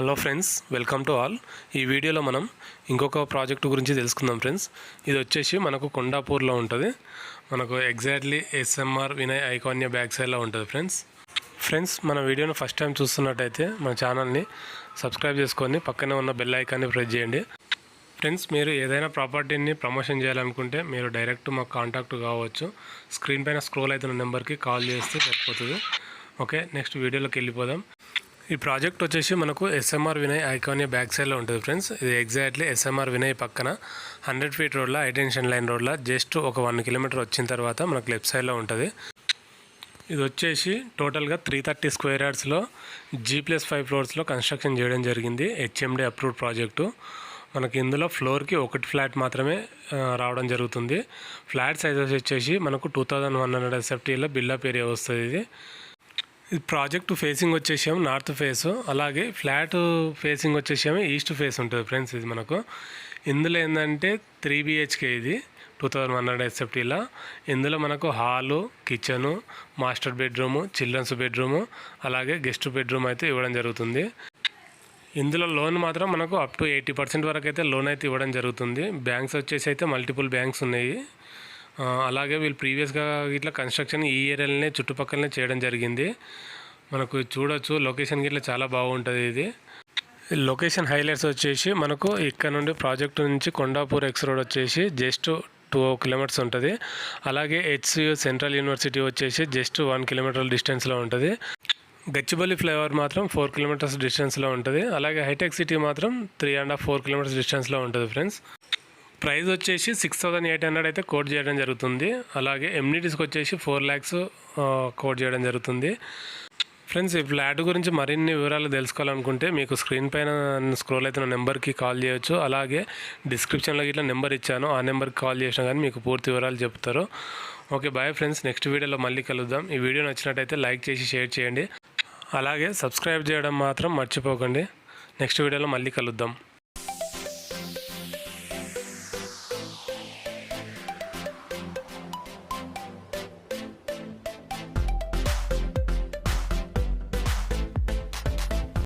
Hello friends welcome to all. ఈ వీడియోలో మనం ఇంకొక ప్రాజెక్ట్ గురించి తెలుసుకుందాం ఫ్రెండ్స్. ఇది వచ్చేసి మనకు కొండాపూర్లో ఉంటుంది. మనకు ఎగ్జాక్ట్లీ ఎస్ఎంఆర్ వినయ్ ఐకాన్య బ్యాక్ సైడ్లో ఉంటుంది ఫ్రెండ్స్. ఫ్రెండ్స్ మన వీడియోను ఫస్ట్ టైం చూస్తున్నట్టయితే మన ఛానల్ని సబ్స్క్రైబ్ చేసుకొని పక్కనే ఉన్న బెల్ ఐకాన్ని ప్రెస్ చేయండి. ఫ్రెండ్స్ మీరు ఏదైనా ప్రాపర్టీని ప్రమోషన్ చేయాలనుకుంటే మీరు డైరెక్ట్ మాకు కాంటాక్ట్ కావచ్చు. స్క్రీన్ పైన స్క్రోల్ అవుతున్న నెంబర్కి కాల్ చేస్తే సరిపోతుంది. ఓకే నెక్స్ట్ వీడియోలోకి వెళ్ళిపోదాం. ఈ ప్రాజెక్ట్ వచ్చేసి మనకు ఎస్ఎంఆర్ వినయ్ ఐకానియా బ్యాక్ సైడ్లో ఉంటుంది ఫ్రెండ్స్. ఇది ఎగ్జాక్ట్లీ ఎస్ఎంఆర్ వినయ్ పక్కన హండ్రెడ్ ఫీట్ రోడ్లో హైటెన్షన్ లైన్ రోడ్లో జస్ట్ ఒక వన్ కిలోమీటర్ వచ్చిన తర్వాత మనకు లెఫ్ట్ సైడ్లో ఉంటుంది. ఇది వచ్చేసి టోటల్గా త్రీ థర్టీ స్క్వేర్ యార్డ్స్లో జీ ప్లస్ ఫైవ్ ఫ్లోర్స్లో కన్స్ట్రక్షన్ చేయడం జరిగింది. హెచ్ఎండి అప్రూవ్డ్ ప్రాజెక్టు మనకి ఇందులో ఫ్లోర్కి ఒకటి ఫ్లాట్ మాత్రమే రావడం జరుగుతుంది. ఫ్లాట్ సైజెస్ వచ్చేసి మనకు టూ థౌజండ్ వన్ హండ్రెడ్ ఎస్ఎఫ్టీలో బిల్డప్ ఏరియా వస్తుంది ఇది. ప్రాజెక్ట్ ఫేసింగ్ వచ్చేసాము నార్త్ ఫేస్ అలాగే ఫ్లాట్ ఫేసింగ్ వచ్చేసాము ఈస్ట్ ఫేస్ ఉంటుంది ఫ్రెండ్స్ ఇది మనకు. ఇందులో ఏంటంటే త్రీ బిహెచ్కే ఇది టూ థౌజండ్ వన్ హండ్రెడ్ ఎస్ఎఫ్టీలో ఇందులో మనకు hall kitchen master bedroom children's bedroom అలాగే గెస్ట్ బెడ్రూమ్ అయితే ఇవ్వడం జరుగుతుంది. ఇందులో లోన్ మాత్రం మనకు అప్ టు ఎయిటీ పర్సెంట్ వరకు అయితే లోన్ అయితే ఇవ్వడం జరుగుతుంది. బ్యాంక్స్ వచ్చేసి అయితే మల్టిపుల్ బ్యాంక్స్ ఉన్నాయి. అలాగే వీళ్ళు ప్రీవియస్గా ఇట్లా కన్స్ట్రక్షన్ ఈ ఏరియాలనే చుట్టుపక్కలనే చేయడం జరిగింది. మనకు చూడొచ్చు లొకేషన్ గిట్లా చాలా బాగుంటుంది ఇది. లొకేషన్ హైలైట్స్ వచ్చేసి మనకు ఇక్కడ నుండి ప్రాజెక్ట్ నుంచి కొండాపూర్ ఎక్స్ రోడ్ వచ్చేసి జస్ట్ టూ కిలోమీటర్స్ ఉంటుంది. అలాగే హెచ్సియు సెంట్రల్ యూనివర్సిటీ వచ్చేసి జస్ట్ వన్ కిలోమీటర్ డిస్టెన్స్లో ఉంటుంది. గచ్చిబల్లి ఫ్లైఓవర్ మాత్రం ఫోర్ కిలోమీటర్స్ డిస్టెన్స్లో ఉంటుంది. అలాగే హైటెక్ సిటీ మాత్రం three and half four kilometres డిస్టెన్స్లో ఉంటుంది ఫ్రెండ్స్. ప్రైస్ వచ్చేసి సిక్స్ థౌసండ్ ఎయిట్ హండ్రెడ్ అయితే కోట్ చేయడం జరుగుతుంది. అలాగే ఎమ్యూనిటీస్కి వచ్చేసి ఫోర్ ల్యాక్స్ కోట్ చేయడం జరుగుతుంది. ఫ్రెండ్స్ ఈ ఫ్లాట్ గురించి మరిన్ని వివరాలు తెలుసుకోవాలనుకుంటే మీకు స్క్రీన్ పైన స్క్రోల్ అవుతున్న నెంబర్కి కాల్ చేయొచ్చు. అలాగే డిస్క్రిప్షన్లో ఇట్లా నెంబర్ ఇచ్చాను. ఆ నెంబర్కి కాల్ చేసినా కానీ మీకు పూర్తి వివరాలు చెప్తారు. Okay bye friends. నెక్స్ట్ వీడియోలో మళ్ళీ కలుద్దాం. ఈ వీడియో నచ్చినట్టయితే లైక్ చేసి షేర్ చేయండి. అలాగే సబ్స్క్రైబ్ చేయడం మాత్రం మర్చిపోకండి. నెక్స్ట్ వీడియోలో మళ్ళీ కలుద్దాం.